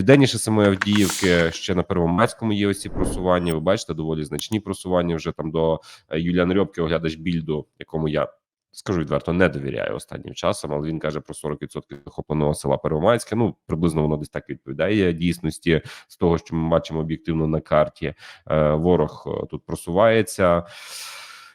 Південніше самої Авдіївки ще на Первомайському є ось ці просування. Ви бачите, доволі значні просування вже там до е, Юліан Рьобки, оглядач більду, якому я скажу відверто не довіряю останнім часом. Але він каже про 40% захопленого села Первомайське. Ну приблизно воно десь так відповідає дійсності з того, що ми бачимо об'єктивно на карті. Е, Ворог е, тут просувається.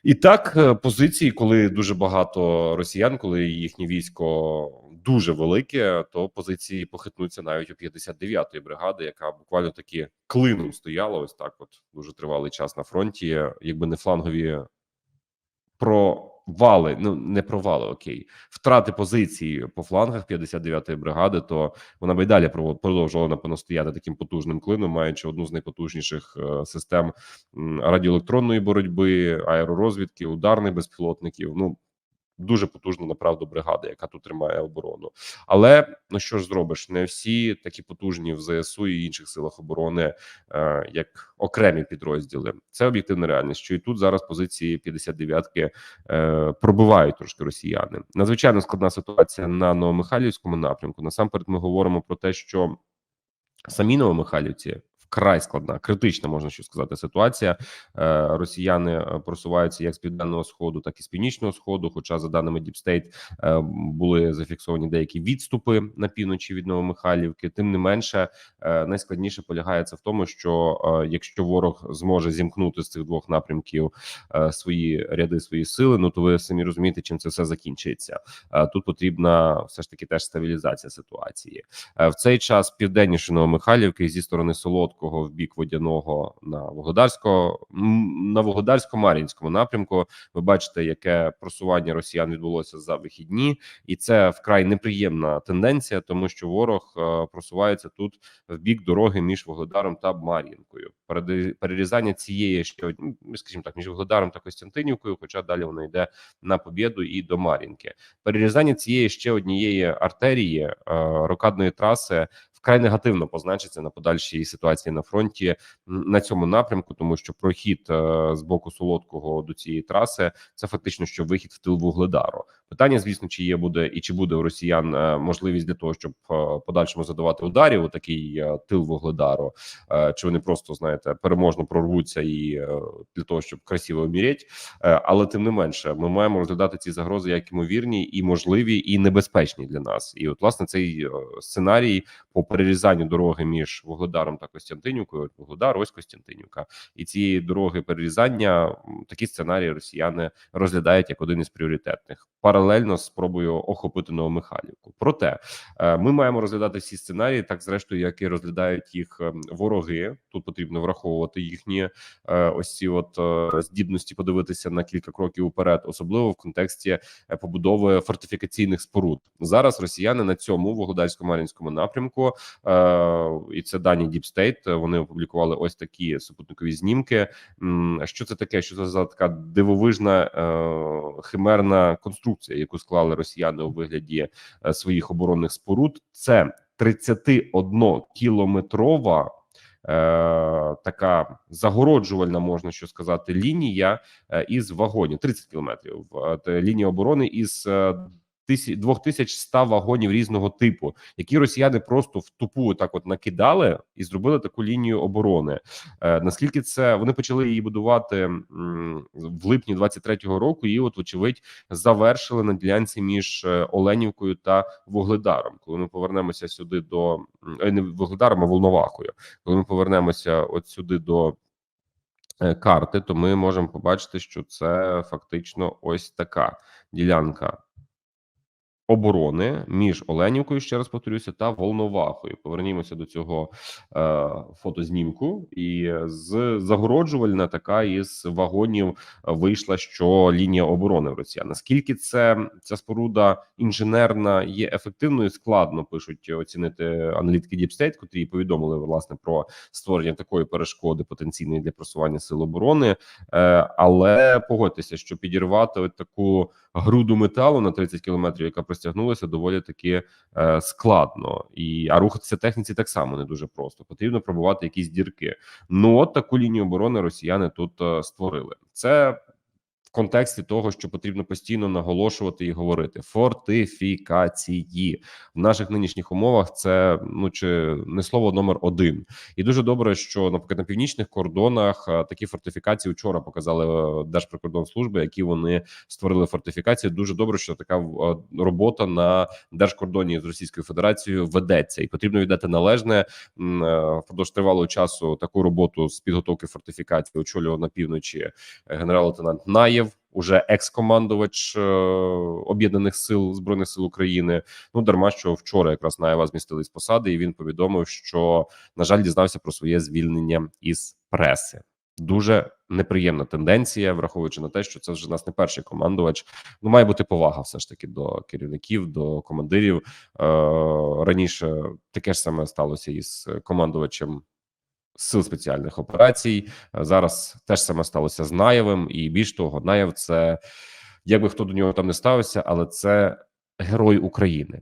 І так, позиції, коли дуже багато росіян, коли їхнє військо дуже велике, то позиції похитнуться навіть у 59-ї бригади, яка буквально таки клином стояла. Ось так, от дуже тривалий час на фронті, якби не флангові провали, ну не провали, окей, втрати позиції по флангах 59-ї бригади, то вона би й далі продовжувала напевно стояти таким потужним клином, маючи одну з найпотужніших е, систем радіоелектронної боротьби, аеророзвідки, ударних безпілотників. Ну дуже потужна направду бригада, яка тут тримає оборону. Але ну що ж зробиш? Не всі такі потужні в ЗСУ і інших силах оборони, е, як окремі підрозділи. Це об'єктивна реальність. Що і тут зараз позиції 59-ки е, пробивають трошки росіяни. Надзвичайно складна ситуація на Новомихайлівському напрямку. Насамперед, ми говоримо про те, що самі Новомихайлівці вкрай складна, критична, можна що сказати, ситуація. Е, Росіяни е, просуваються як з південного сходу, так і з північного сходу. Хоча, за даними е, були зафіксовані деякі відступи на півночі від Новомихайлівки. Тим не менше, е, найскладніше полягає це в тому, що якщо ворог зможе зімкнути з цих двох напрямків свої ряди, свої сили, ну то ви самі розумієте, чим це все закінчиться. Тут потрібна все ж таки теж стабілізація ситуації. В цей час південніше Новомихайлівки зі сторони Солодкого в бік водяного на Вугледарського м, на Вугледарсько-Мар'їнському напрямку. Ви бачите, яке просування росіян відбулося за вихідні, і це вкрай неприємна тенденція, тому що ворог е, просувається тут в бік дороги між Вугледаром та Мар'їнкою. Перерізання цієї ще ну, скажімо так, між Вугледаром та Костянтинівкою, хоча далі воно йде на Побєду і до Мар'їнки. Перерізання цієї ще однієї артерії е, рокадної траси вкрай негативно позначиться на подальшій ситуації на фронті на цьому напрямку, тому що прохід е, з боку солодкого до цієї траси це фактично що вихід в тил вугледару. Питання, звісно, чи є буде і чи буде у росіян е, можливість для того, щоб е, подальшому задавати ударів у такий е, тил вугледару, чи вони просто знаєте переможно прорвуться і для того, щоб красиво умірять. Але тим не менше, ми маємо розглядати ці загрози як ймовірні і можливі, і небезпечні для нас. І от власне цей сценарій по перерізанню дороги між Вугледаром та Костянтинівкою, Вугледар, ось Костянтинівка, і цієї дороги перерізання такі сценарії росіяни розглядають як один із пріоритетних, паралельно з спробою охопити Новомихайлівку. Проте е, ми маємо розглядати всі сценарії, так зрештою, як і розглядають їх е, вороги. Тут потрібно враховувати їхні е, ось ці от здібності подивитися на кілька кроків уперед, особливо в контексті побудови фортифікаційних споруд. Зараз росіяни на цьому вугледарсько-мар'їнському напрямку, і це дані е, Вони опублікували ось такі супутникові знімки. Що це таке? Що це за така дивовижна химерна конструкція, яку склали росіяни у вигляді е, своїх оборонних споруд? Це 31 кілометрова е, така загороджувальна, можна що сказати, лінія е, із вагонів 30 кілометрів. Лінія оборони із 2100 вагонів різного типу, які росіяни просто в тупу так от накидали і зробили таку лінію оборони. Е, наскільки це вони почали її будувати м, в липні 23-го року, і от вочевидь завершили на ділянці між е, Оленівкою та Вугледаром. Коли ми повернемося сюди до е, не Вугледаром, а Волновахою, коли ми повернемося от сюди до е, карти, то ми можемо побачити, що це фактично ось така ділянка оборони між Оленівкою, ще раз повторюся, та Волновахою. Повернімося до цього е, фотознімку, і з загороджувальна така із вагонів вийшла, що лінія оборони в Росіян. Наскільки це ця споруда інженерна є ефективною, складно пишуть оцінити аналітики State, котрі повідомили власне про створення такої перешкоди потенційної для просування сил оборони. Е, але погодьтеся, що підірвати таку груду металу на 30 кілометрів, яка простягнулася, доволі таки е, складно. І а рухатися техніці так само не дуже просто. Потрібно пробувати якісь дірки. Ну от таку лінію оборони росіяни тут е, створили. Це контексті того, що потрібно постійно наголошувати і говорити фортифікації в наших нинішніх умовах. Це ну чи не слово номер один, і дуже добре, що наприклад на північних кордонах е, такі фортифікації вчора показали е, Держприкордонслужби, які вони створили фортифікації. Дуже добре, що така е, робота на держкордоні з Російською Федерацією ведеться, і потрібно віддати належне впродовж тривалого часу таку роботу з підготовки фортифікації очолював на півночі генерал-лейтенант Наєв. Уже екс-командувач е, об'єднаних сил збройних сил України. Ну дарма що вчора якраз Наєва змістили з посади, і він повідомив, що на жаль дізнався про своє звільнення із преси. Дуже неприємна тенденція, враховуючи на те, що це вже нас не перший командувач. Ну має бути повага, все ж таки, до керівників, до командирів. Е, раніше таке ж саме сталося із командувачем сил спеціальних операцій. Е, Зараз теж саме сталося з Наєвим, і більш того, Наєв це якби хто до нього там не ставився, але це герой України.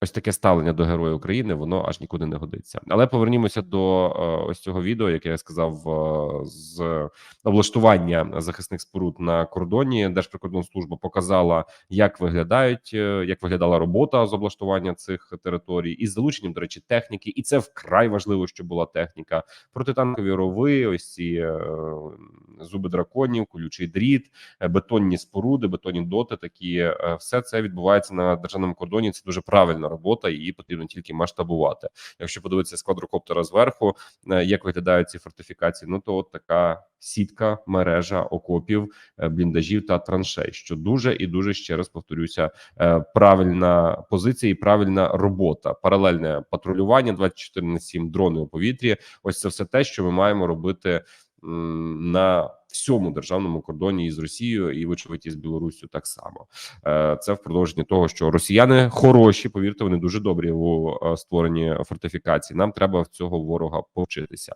Ось таке ставлення до Героя України, воно аж нікуди не годиться. Але повернімося до е, ось цього відео, яке я сказав е, з облаштування захисних споруд на кордоні. Держприкордонслужба показала, як виглядають, е, як виглядала робота з облаштування цих територій, із залученням, до речі, техніки, і це вкрай важливо, що була техніка. Протитанкові рови, ось ці зуби драконів, колючий дріт, бетонні споруди, бетонні доти. Такі все це відбувається на державному кордоні. Це дуже правильна робота, її потрібно тільки масштабувати. Якщо подивитися з квадрокоптера зверху, е, як виглядають ці фортифікації, ну то от така сітка, мережа окопів, е, бліндажів та траншей, що дуже і дуже ще раз повторюся, е, правильна позиція і правильна робота, паралельне патрулювання 24 на 7, дрони у повітрі. Ось це все те, що ми маємо робити на всьому державному кордоні із Росією і вочевидь із Білоруссю так само. Е, Це в продовження того, що росіяни хороші, повірте, вони дуже добрі у е, створенні фортифікацій. Нам треба в цього ворога повчитися.